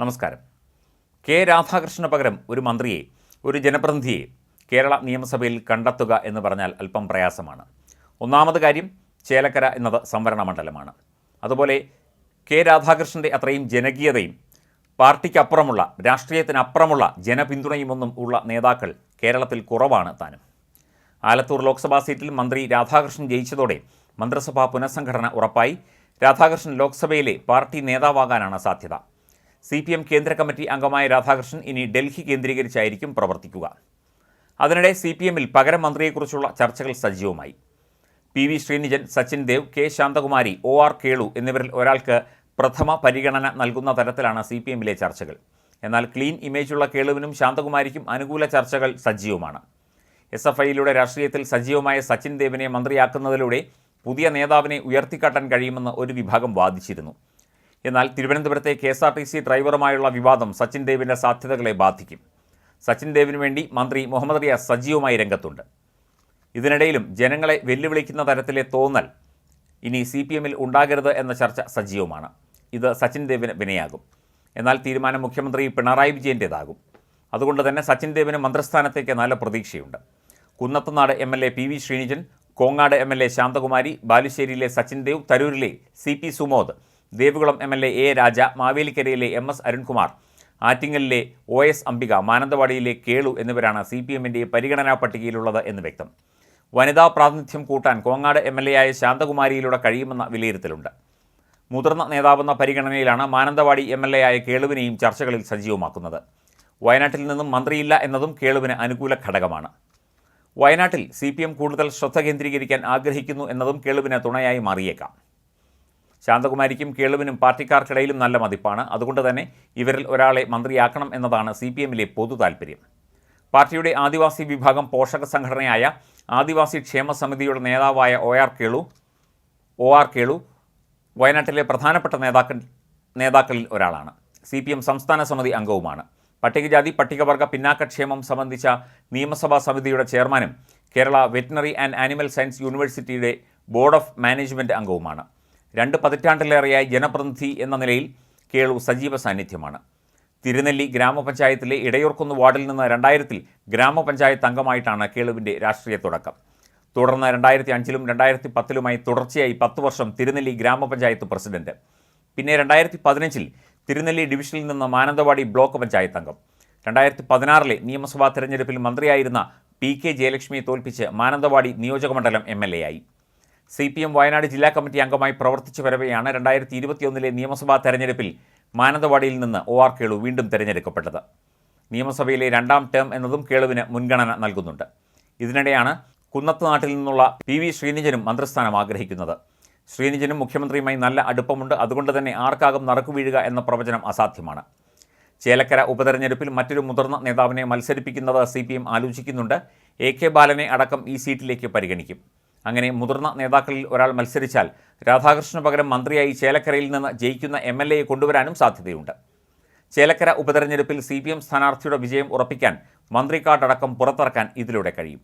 നമസ്കാരം. കെ രാധാകൃഷ്ണന് പകരം ഒരു മന്ത്രിയെ ഒരു ജനപ്രതിനിധിയെ കേരള നിയമസഭയിൽ കണ്ടെത്തുക എന്ന് പറഞ്ഞാൽ അല്പം പ്രയാസമാണ്. ഒന്നാമത് കാര്യം ചേലക്കര എന്നത് സംവരണ മണ്ഡലമാണ്. അതുപോലെ കെ രാധാകൃഷ്ണന്റെ അത്രയും ജനകീയതയും പാർട്ടിക്കപ്പുറമുള്ള രാഷ്ട്രീയത്തിനപ്പുറമുള്ള ജനപിന്തുണയുമൊന്നും ഉള്ള നേതാക്കൾ കേരളത്തിൽ കുറവാണ് താനും. ആലത്തൂർ ലോക്സഭാ സീറ്റിൽ മന്ത്രി രാധാകൃഷ്ണൻ ജയിച്ചതോടെ മന്ത്രിസഭാ പുനഃസംഘടന ഉറപ്പായി. രാധാകൃഷ്ണൻ ലോക്സഭയിലെ പാർട്ടി നേതാവാകാനാണ് സാധ്യത. സി പി എം കേന്ദ്ര കമ്മിറ്റി അംഗമായ രാധാകൃഷ്ണൻ ഇനി ഡൽഹി കേന്ദ്രീകരിച്ചായിരിക്കും പ്രവർത്തിക്കുക. അതിനിടെ സി പി എമ്മിൽ പകരം മന്ത്രിയെക്കുറിച്ചുള്ള ചർച്ചകൾ സജീവമായി. P V Sreenijan Sachin Dev K Santhakumari O R Kelu എന്നിവരിൽ ഒരാൾക്ക് പ്രഥമ പരിഗണന നൽകുന്ന തരത്തിലാണ് സി പി എമ്മിലെ ചർച്ചകൾ. എന്നാൽ ക്ലീൻ ഇമേജുള്ള കേളുവിനും ശാന്തകുമാരിക്കും അനുകൂല ചർച്ചകൾ സജീവമാണ്. എസ് എഫ് ഐയിലൂടെ രാഷ്ട്രീയത്തിൽ സജീവമായ സച്ചിൻ ദേവിനെ മന്ത്രിയാക്കുന്നതിലൂടെ പുതിയ നേതാവിനെ ഉയർത്തിക്കാട്ടാൻ കഴിയുമെന്ന് ഒരു വിഭാഗം വാദിച്ചിരുന്നു. എന്നാൽ തിരുവനന്തപുരത്തെ K S R T C ഡ്രൈവറുമായുള്ള വിവാദം സച്ചിൻ ദേവിന്റെ സാധ്യതകളെ ബാധിക്കും. സച്ചിൻ ദേവിന് വേണ്ടി മന്ത്രി മുഹമ്മദ് റിയാസ് സജീവമായി രംഗത്തുണ്ട്. ഇതിനിടയിലും ജനങ്ങളെ വെല്ലുവിളിക്കുന്ന തരത്തിലെ തോന്നൽ ഇനി സി പി എമ്മിൽ ഉണ്ടാകരുത് എന്ന ചർച്ച സജീവമാണ് ഇത് സച്ചിൻ ദേവിന് വിനയാകും. എന്നാൽ തീരുമാനം മുഖ്യമന്ത്രി പിണറായി വിജയന്റേതാകും അതുകൊണ്ട് തന്നെ സച്ചിൻ ദേവിന് മന്ത്രിസ്ഥാനത്തേക്ക് നല്ല പ്രതീക്ഷയുണ്ട്. Kunnathunad M L A P V Sreenijan Kongad M L A Santhakumari ബാലുശ്ശേരിയിലെ Sachin Dev തരൂരിലെ C P Sumod Devikulam M L A Raja മാവേലിക്കരയിലെ M S Arunkumar ആറ്റിങ്ങലിലെ ഒ എസ് അംബിക മാനന്തവാടിയിലെ കേളു എന്നിവരാണ് സി പി എമ്മിന്റെ പരിഗണനാ പട്ടികയിലുള്ളത് എന്ന് വ്യക്തം. വനിതാ പ്രാതിനിധ്യം കൂട്ടാൻ കോങ്ങാട് എം എൽ എ ആയ ശാന്തകുമാരിയിലൂടെ കഴിയുമെന്ന വിലയിരുത്തലുണ്ട്. മുതിർന്ന നേതാവെന്ന പരിഗണനയിലാണ് മാനന്തവാടി എം എൽ എ ആയ കേളുവിനെയും ചർച്ചകളിൽ സജീവമാക്കുന്നത്. വയനാട്ടിൽ നിന്നും മന്ത്രിയില്ല എന്നതും കേളുവിന് അനുകൂല ഘടകമാണ്. വയനാട്ടിൽ സി കൂടുതൽ ശ്രദ്ധ കേന്ദ്രീകരിക്കാൻ ആഗ്രഹിക്കുന്നു എന്നതും കേളുവിന് തുണയായി മാറിയേക്കാം. ശാന്തകുമാരിക്കും കേളുവിനും പാർട്ടിക്കാർക്കിടയിലും നല്ല മതിപ്പാണ്. അതുകൊണ്ട് തന്നെ ഇവരിൽ ഒരാളെ മന്ത്രിയാക്കണം എന്നതാണ് സി പി എമ്മിലെ പൊതു താൽപ്പര്യം പാർട്ടിയുടെ ആദിവാസി വിഭാഗം പോഷക സംഘടനയായ ആദിവാസി ക്ഷേമ സമിതിയുടെ നേതാവായ O R Kelu O R Kelu വയനാട്ടിലെ പ്രധാനപ്പെട്ട നേതാക്കൾ നേതാക്കളിൽ ഒരാളാണ്. സി പി എം സംസ്ഥാന സമിതി അംഗവുമാണ്. പട്ടികജാതി പട്ടികവർഗ പിന്നാക്കക്ഷേമം സംബന്ധിച്ച നിയമസഭാ സമിതിയുടെ ചെയർമാനും Kerala veterinary and animal science യൂണിവേഴ്സിറ്റിയുടെ ബോർഡ് ഓഫ് മാനേജ്മെന്റ് അംഗവുമാണ്. രണ്ട് പതിറ്റാണ്ടിലേറെയായി ജനപ്രതിനിധി എന്ന നിലയിൽ കേളു സജീവ സാന്നിധ്യമാണ്. തിരുനെല്ലി ഗ്രാമപഞ്ചായത്തിലെ ഇടയൂർക്കുന്ന് വാർഡിൽ നിന്ന് രണ്ടായിരത്തിൽ ഗ്രാമപഞ്ചായത്ത് അംഗമായിട്ടാണ് കേളുവിന്റെ രാഷ്ട്രീയ തുടക്കം. തുടർന്ന് രണ്ടായിരത്തി അഞ്ചിലും രണ്ടായിരത്തി പത്തിലുമായി തുടർച്ചയായി പത്ത് വർഷം തിരുനെല്ലി ഗ്രാമപഞ്ചായത്ത് പ്രസിഡന്റ്. പിന്നെ രണ്ടായിരത്തി പതിനഞ്ചിൽ തിരുനെല്ലി ഡിവിഷനിൽ നിന്ന് മാനന്തവാടി ബ്ലോക്ക് പഞ്ചായത്ത് അംഗം. രണ്ടായിരത്തി പതിനാറിലെ നിയമസഭാ തെരഞ്ഞെടുപ്പിൽ മന്ത്രിയായിരുന്ന പി കെ ജയലക്ഷ്മിയെ തോൽപ്പിച്ച് മാനന്തവാടി നിയോജകമണ്ഡലം എം എൽ എ ആയി. സി പി എം വയനാട് ജില്ലാ കമ്മിറ്റി അംഗമായി പ്രവർത്തിച്ചു വരവെയാണ് രണ്ടായിരത്തി ഇരുപത്തിയൊന്നിലെ നിയമസഭാ തെരഞ്ഞെടുപ്പിൽ മാനന്തവാടിയിൽ നിന്ന് ഒ ആർ കേളു വീണ്ടും തെരഞ്ഞെടുക്കപ്പെട്ടത്. നിയമസഭയിലെ രണ്ടാം ടേം എന്നതും കേളുവിന് മുൻഗണന നൽകുന്നുണ്ട്. ഇതിനിടെയാണ് കുന്നത്ത് നാട്ടിൽ നിന്നുള്ള പി വി ശ്രീനിജനും മന്ത്രിസ്ഥാനം ആഗ്രഹിക്കുന്നത്. ശ്രീനിജനും മുഖ്യമന്ത്രിയുമായി നല്ല അടുപ്പമുണ്ട്. അതുകൊണ്ട് തന്നെ ആർക്കാകും നറുക്കു വീഴുക എന്ന പ്രവചനം അസാധ്യമാണ്. ചേലക്കര ഉപതെരഞ്ഞെടുപ്പിൽ മറ്റൊരു മുതിർന്ന നേതാവിനെ മത്സരിപ്പിക്കുന്നത് സി പി എം ആലോചിക്കുന്നുണ്ട്. എ കെ ബാലനെ അടക്കം ഈ സീറ്റിലേക്ക് പരിഗണിക്കും. അങ്ങനെ മുതിർന്ന നേതാക്കളിൽ ഒരാൾ മത്സരിച്ചാൽ രാധാകൃഷ്ണന് പകരം മന്ത്രിയായി ചേലക്കരയിൽ നിന്ന് ജയിക്കുന്ന എം എൽ എയെ കൊണ്ടുവരാനും സാധ്യതയുണ്ട്. ചേലക്കര ഉപതെരഞ്ഞെടുപ്പിൽ സി പി എം സ്ഥാനാർത്ഥിയുടെ വിജയം ഉറപ്പിക്കാൻ മന്ത്രി കാർഡടക്കം പുറത്തിറക്കാൻ ഇതിലൂടെ കഴിയും.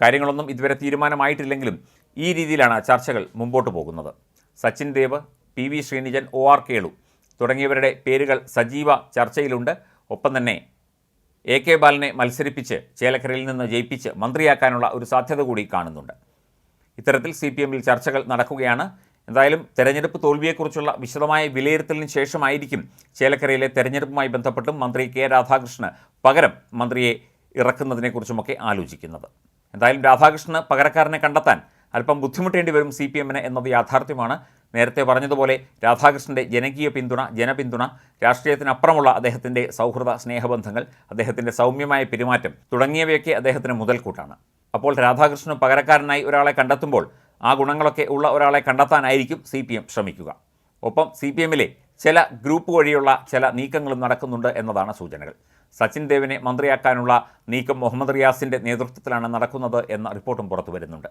കാര്യങ്ങളൊന്നും ഇതുവരെ തീരുമാനമായിട്ടില്ലെങ്കിലും ഈ രീതിയിലാണ് ചർച്ചകൾ മുമ്പോട്ട് പോകുന്നത്. Sachin Dev P V Sreenijan O R Kelu തുടങ്ങിയവരുടെ പേരുകൾ സജീവ ചർച്ചയിലുണ്ട്. ഒപ്പം തന്നെ എ കെ ബാലനെ മത്സരിപ്പിച്ച് ചേലക്കരയിൽ നിന്ന് ജയിപ്പിച്ച് മന്ത്രിയാക്കാനുള്ള ഒരു സാധ്യത കൂടി കാണുന്നുണ്ട്. ഇത്തരത്തിൽ സി പി എമ്മിൽ ചർച്ചകൾ നടക്കുകയാണ്. എന്തായാലും തെരഞ്ഞെടുപ്പ് തോൽവിയെക്കുറിച്ചുള്ള വിശദമായ വിലയിരുത്തലിന് ശേഷമായിരിക്കും ചേലക്കരയിലെ തെരഞ്ഞെടുപ്പുമായി ബന്ധപ്പെട്ടും മന്ത്രി കെ രാധാകൃഷ്ണന് പകരം മന്ത്രിയെ ഇറക്കുന്നതിനെക്കുറിച്ചുമൊക്കെ ആലോചിക്കുന്നത്. എന്തായാലും രാധാകൃഷ്ണന് പകരക്കാരനെ കണ്ടെത്താൻ അല്പം ബുദ്ധിമുട്ടേണ്ടി വരും സി പി എമ്മിന് എന്നത് യാഥാർത്ഥ്യമാണ്. നേരത്തെ പറഞ്ഞതുപോലെ രാധാകൃഷ്ണന്റെ ജനകീയ പിന്തുണ ജനപിന്തുണ രാഷ്ട്രീയത്തിനപ്പുറമുള്ള അദ്ദേഹത്തിന്റെ സൗഹൃദ സ്നേഹബന്ധങ്ങൾ അദ്ദേഹത്തിന്റെ സൗമ്യമായ പെരുമാറ്റം തുടങ്ങിയവയൊക്കെ അദ്ദേഹത്തിന് മുതൽക്കൂട്ടാണ്. അപ്പോൾ രാധാകൃഷ്ണന് പകരക്കാരനായി ഒരാളെ കണ്ടെത്തുമ്പോൾ ആ ഗുണങ്ങളൊക്കെ ഉള്ള ഒരാളെ കണ്ടെത്താനായിരിക്കും സി പി എം ശ്രമിക്കുക. ഒപ്പം സി പി എമ്മിലെ ചില ഗ്രൂപ്പ് വഴിയുള്ള ചില നീക്കങ്ങളും നടക്കുന്നുണ്ട് എന്നതാണ് സൂചനകൾ. സച്ചിൻ ദേവിനെ മന്ത്രിയാക്കാനുള്ള നീക്കം മുഹമ്മദ് റിയാസിന്റെ നേതൃത്വത്തിലാണ് നടക്കുന്നത് എന്ന റിപ്പോർട്ടും പുറത്തു വരുന്നുണ്ട്.